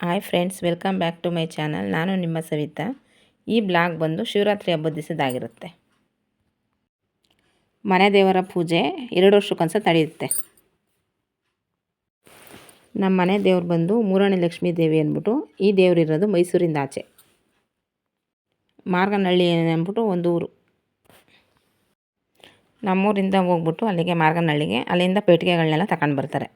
Hi friends, welcome back to my channel. ನಾನು ನಿಮ್ಮ ಸವಿತಾ. ಈ ಬ್ಲಾಗ್ ಬಂದು ಶಿವರಾತ್ರಿ ಹಬ್ಬದ ದಿವಸದಾಗಿರುತ್ತೆ ಮನೆ ದೇವರ ಪೂಜೆ ಎರಡು ವರ್ಷಕ್ಕೊಂದ್ಸ ತಡೆಯುತ್ತೆ. ನಮ್ಮ ಮನೆ ದೇವ್ರು ಬಂದು ಮೂರನೇ ಲಕ್ಷ್ಮೀ ದೇವಿ ಅಂದ್ಬಿಟ್ಟು ಈ ದೇವರು ಇರೋದು ಮೈಸೂರಿಂದ ಆಚೆ. ಮಾರ್ಗನಹಳ್ಳಿ ಅಂದ್ಬಿಟ್ಟು ಒಂದು ಊರು. ನಮ್ಮೂರಿಂದ ಹೋಗ್ಬಿಟ್ಟು ಅಲ್ಲಿಗೆ ಮಾರ್ಗನಹಳ್ಳಿಗೆ, ಅಲ್ಲಿಂದ ಪೇಟಿಗೆಗಳನ್ನೆಲ್ಲ ತಗೊಂಡು ಬರ್ತಾರೆ.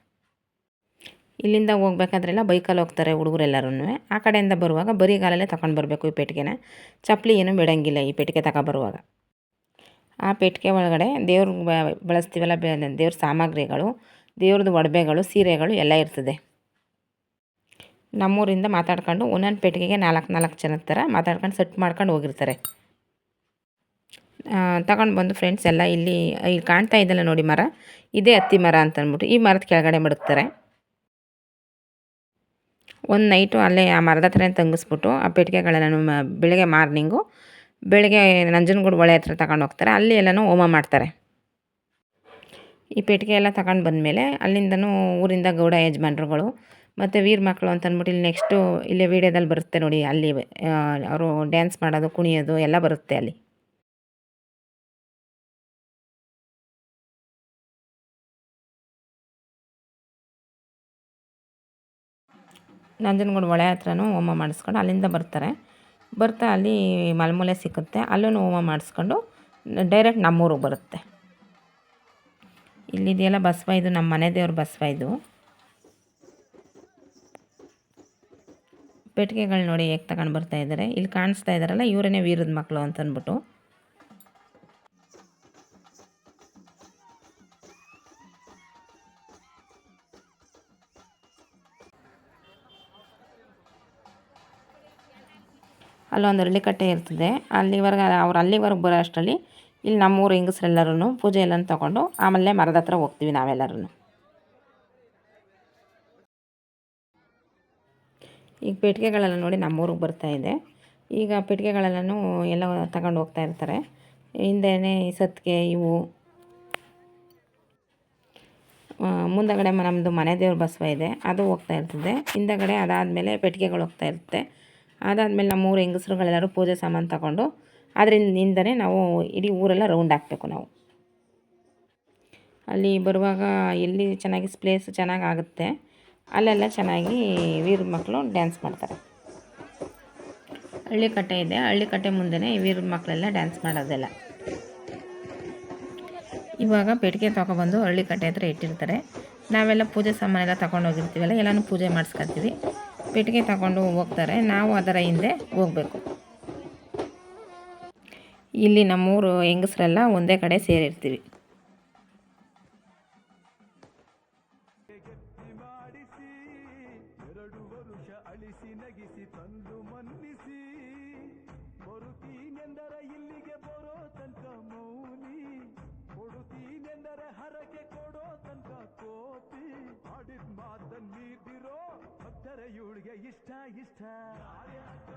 ಇಲ್ಲಿಂದ ಹೋಗ್ಬೇಕಾದ್ರೆಲ್ಲ ಬೈಕಲ್ಲಿ ಹೋಗ್ತಾರೆ ಹುಡುಗರೆಲ್ಲರೂ ಆ ಕಡೆಯಿಂದ ಬರುವಾಗ ಬರಿಗಾಲಲ್ಲೇ ತಗೊಂಡು ಬರಬೇಕು ಈ ಪೆಟ್ಟಿಗೆನ. ಚಪ್ಪಲಿ ಏನೂ ಬಿಡೋಂಗಿಲ್ಲ ಈ ಪೆಟ್ಟಿಗೆ ತಗೊಬರುವಾಗ ಆ ಪೆಟ್ಟಿಗೆ ಒಳಗಡೆ ದೇವ್ರಿಗೆ ಬಳಸ್ತೀವಲ್ಲ ದೇವ್ರ ಸಾಮಗ್ರಿಗಳು ದೇವ್ರದ್ದು ಒಡವೆಗಳು ಸೀರೆಗಳು ಎಲ್ಲ ಇರ್ತದೆ. ನಮ್ಮೂರಿಂದ ಮಾತಾಡ್ಕೊಂಡು ಒಂದೊಂದು ಪೆಟ್ಟಿಗೆಗೆ ನಾಲ್ಕು ನಾಲ್ಕು ಜನದ ಥರ ಮಾತಾಡ್ಕೊಂಡು ಸೆಟ್ ಮಾಡ್ಕೊಂಡು ಹೋಗಿರ್ತಾರೆ. ತಗೊಂಡು ಬಂದು ಫ್ರೆಂಡ್ಸ್ ಎಲ್ಲ ಇಲ್ಲಿ ಇಲ್ಲಿ ಕಾಣ್ತಾ ಇದ್ದಲ್ಲ ನೋಡಿ ಮರ. ಇದೇ ಹತ್ತಿ ಮರ ಅಂತಂದ್ಬಿಟ್ಟು ಈ ಮರದ ಕೆಳಗಡೆ ಮಡಗ್ತಾರೆ. ಒಂದು ನೈಟು ಅಲ್ಲೇ ಆ ಮರದ ಹತ್ರನೇ ತಂಗಿಸ್ಬಿಟ್ಟು ಆ ಪೆಟ್ಟಿಗೆಗಳನ್ನು ಬೆಳಗ್ಗೆ ಮಾರ್ನಿಂಗು ಬೆಳಗ್ಗೆ ನಂಜನಗೂಡು ಹೊಳೆ ಹತ್ರ ತಗೊಂಡು ಹೋಗ್ತಾರೆ. ಅಲ್ಲಿ ಎಲ್ಲನೂ ಹೋಮ ಮಾಡ್ತಾರೆ. ಈ ಪೆಟ್ಟಿಗೆ ಎಲ್ಲ ತಗೊಂಡು ಬಂದಮೇಲೆ ಅಲ್ಲಿಂದನೂ ಊರಿಂದ ಗೌಡ ಯಜಮಾನ್ರುಗಳು ಮತ್ತು ವೀರ ಮಕ್ಕಳು ಅಂತ ಅಂದ್ಬಿಟ್ಟು ಇಲ್ಲಿ ನೆಕ್ಸ್ಟು ಇಲ್ಲೇ ವೀಡಿಯೋದಲ್ಲಿ ಬರುತ್ತೆ ನೋಡಿ ಅಲ್ಲಿ ಅವರು ಡ್ಯಾನ್ಸ್ ಮಾಡೋದು, ಕುಣಿಯೋದು ಎಲ್ಲ ಬರುತ್ತೆ ಅಲ್ಲಿ. ನಂಜನಗೂಡು ಹೊಳೆ ಹತ್ರನೂ ಹೋಮ ಮಾಡಿಸ್ಕೊಂಡು ಅಲ್ಲಿಂದ ಬರ್ತಾರೆ. ಬರ್ತಾ ಅಲ್ಲಿ ಮಲ್ಮೂಲೆ ಸಿಕ್ಕುತ್ತೆ. ಅಲ್ಲೂ ಹೋಮ ಮಾಡಿಸ್ಕೊಂಡು ಡೈರೆಕ್ಟ್ ನಮ್ಮೂರಿಗೆ ಬರುತ್ತೆ. ಇಲ್ಲಿದೆಯಲ್ಲ ಬಸವ ಇದು, ನಮ್ಮ ಮನೆ ದೇವ್ರ ಬಸವ ಇದು. ಪೆಟ್ಟಿಗೆಗಳು ನೋಡಿ ಹೇಗೆ ತಗೊಂಡು ಬರ್ತಾ ಇದ್ದಾರೆ ಇಲ್ಲಿ ಕಾಣಿಸ್ತಾ ಇದ್ದಾರಲ್ಲ ಇವರೇ ವೀರದ ಮಕ್ಕಳು ಅಂತ ಅಲ್ಲೊಂದು ಅರಳಿಕಟ್ಟೆ ಇರ್ತದೆ. ಅಲ್ಲಿವರೆಗೆ ಅವ್ರು ಅಲ್ಲಿವರೆಗೆ ಬರೋ ಅಷ್ಟರಲ್ಲಿ ಇಲ್ಲಿ ನಮ್ಮೂರು ಹೆಂಗಸ್ರೆಲ್ಲರೂ ಪೂಜೆ ಎಲ್ಲ ತೊಗೊಂಡು ಆಮೇಲೆ ಮರದ ಹತ್ರ ಹೋಗ್ತೀವಿ ನಾವೆಲ್ಲರೂ ಈಗ ಪೆಟ್ಟಿಗೆಗಳೆಲ್ಲ ನೋಡಿ ನಮ್ಮೂರಿಗೆ ಬರ್ತಾ ಇದೆ. ಈಗ ಪೆಟ್ಟಿಗೆಗಳೆಲ್ಲನೂ ಎಲ್ಲ ತಗೊಂಡು ಹೋಗ್ತಾ ಇರ್ತಾರೆ. ಹಿಂದೆನೇ ಸತ್ತಿಗೆ ಇವು. ಮುಂದಗಡೆ ನಮ್ಮದು ಮನೆ ದೇವ್ರ ಬಸವ ಇದೆ. ಅದು ಹೋಗ್ತಾ ಇರ್ತದೆ. ಹಿಂದಗಡೆ ಅದಾದಮೇಲೆ ಪೆಟ್ಟಿಗೆಗಳು ಹೋಗ್ತಾ ಇರುತ್ತೆ. ಅದಾದಮೇಲೆ ನಮ್ಮ ಊರು ಹೆಂಗಸ್ರುಗಳೆಲ್ಲರೂ ಪೂಜೆ ಸಾಮಾನು ತಗೊಂಡು ಅದರಿಂದನೇ ನಾವು ಇಡೀ ಊರೆಲ್ಲ ರೌಂಡ್ ಹಾಕಬೇಕು ನಾವು. ಅಲ್ಲಿ ಬರುವಾಗ ಎಲ್ಲಿ ಚೆನ್ನಾಗಿ ಪ್ಲೇಸ್ ಚೆನ್ನಾಗಿ ಆಗುತ್ತೆ ಅಲ್ಲೆಲ್ಲ ಚೆನ್ನಾಗಿ ವೀರ ಮಕ್ಕಳು ಡ್ಯಾನ್ಸ್ ಮಾಡ್ತಾರೆ. ಹಳ್ಳಿ ಕಟ್ಟೆ ಇದೆ, ಹಳ್ಳಿ ಕಟ್ಟೆ ಮುಂದೆನೇ ವೀರ ಮಕ್ಕಳೆಲ್ಲ ಡ್ಯಾನ್ಸ್ ಮಾಡೋದೆಲ್ಲ. ಇವಾಗ ಪೆಟ್ಟಿಗೆ ತೊಗೊಬಂದು ಹಳ್ಳಿ ಕಟ್ಟೆ ಹತ್ರ ಇಟ್ಟಿರ್ತಾರೆ. ನಾವೆಲ್ಲ ಪೂಜೆ ಸಾಮಾನೆಲ್ಲ ತೊಗೊಂಡೋಗಿರ್ತೀವಲ್ಲ ಎಲ್ಲನೂ ಪೂಜೆ ಮಾಡಿಸ್ಕೊತೀವಿ. ಪೆಟ್ಟಿಗೆ ತಗೊಂಡು ಹೋಗ್ತಾರೆ ನಾವು ಅದರ ಹಿಂದೆ ಹೋಗಬೇಕು ಇಲ್ಲಿ ನಮ್ಮೂರು ಹೆಂಗಸರೆಲ್ಲ ಒಂದೇ ಕಡೆ ಸೇರಿರ್ತೀವಿ ಇಲ್ಲಿಗೆ ಭಕ್ತರ ಇಷ್ಟ ಇಷ್ಟ. ಇಷ್ಟ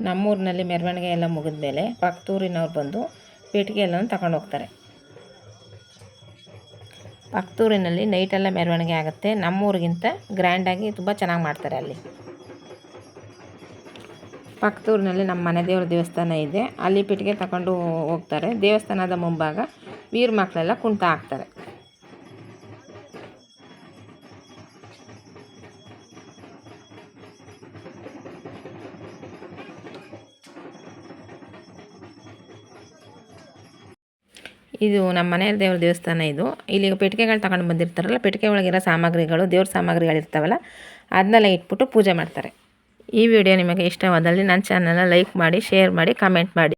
ನಮ್ಮೂರಿನಲ್ಲಿ ಮೆರವಣಿಗೆ ಎಲ್ಲ ಮುಗಿದ ಮೇಲೆ ಪಕ್ತೂರಿನವ್ರು ಬಂದು ಪೇಟಿಗೆ ಎಲ್ಲ ತಗೊಂಡು ಹೋಗ್ತಾರೆ. ಪಕ್ತೂರಿನಲ್ಲಿ ನೈಟೆಲ್ಲ ಮೆರವಣಿಗೆ ಆಗುತ್ತೆ. ನಮ್ಮೂರಿಗಿಂತ ಗ್ರ್ಯಾಂಡಾಗಿ ತುಂಬ ಚೆನ್ನಾಗಿ ಮಾಡ್ತಾರೆ ಅಲ್ಲಿ. ಪಕ್ತೂರಿನಲ್ಲಿ ನಮ್ಮ ಮನೆ ದೇವರ ದೇವಸ್ಥಾನ ಇದೆ. ಅಲ್ಲಿ ಪೇಟಿಗೆ ತಗೊಂಡು ಹೋಗ್ತಾರೆ. ದೇವಸ್ಥಾನದ ಮುಂಭಾಗ ವೀರ ಮಕ್ಕಳೆಲ್ಲ ಕುಂಟ ಹಾಕ್ತಾರೆ. ಇದು ನಮ್ಮ ಮನೆ ದೇವ್ರ ದೇವಸ್ಥಾನ ಇದು. ಇಲ್ಲಿ ಪೆಟ್ಟಿಗೆಗಳು ತಗೊಂಡು ಬಂದಿರ್ತಾರಲ್ಲ, ಪೆಟ್ಟಿಗೆ ಒಳಗಿರೋ ಸಾಮಗ್ರಿಗಳು, ದೇವ್ರ ಸಾಮಗ್ರಿಗಳಿರ್ತಾವಲ್ಲ ಅದನ್ನೆಲ್ಲ ಇಟ್ಬಿಟ್ಟು ಪೂಜೆ ಮಾಡ್ತಾರೆ. ಈ ವಿಡಿಯೋ ನಿಮಗೆ ಇಷ್ಟವಾದಲ್ಲಿ ನನ್ನ ಚಾನಲ್ನ ಲೈಕ್ ಮಾಡಿ ಶೇರ್ ಮಾಡಿ ಕಮೆಂಟ್ ಮಾಡಿ.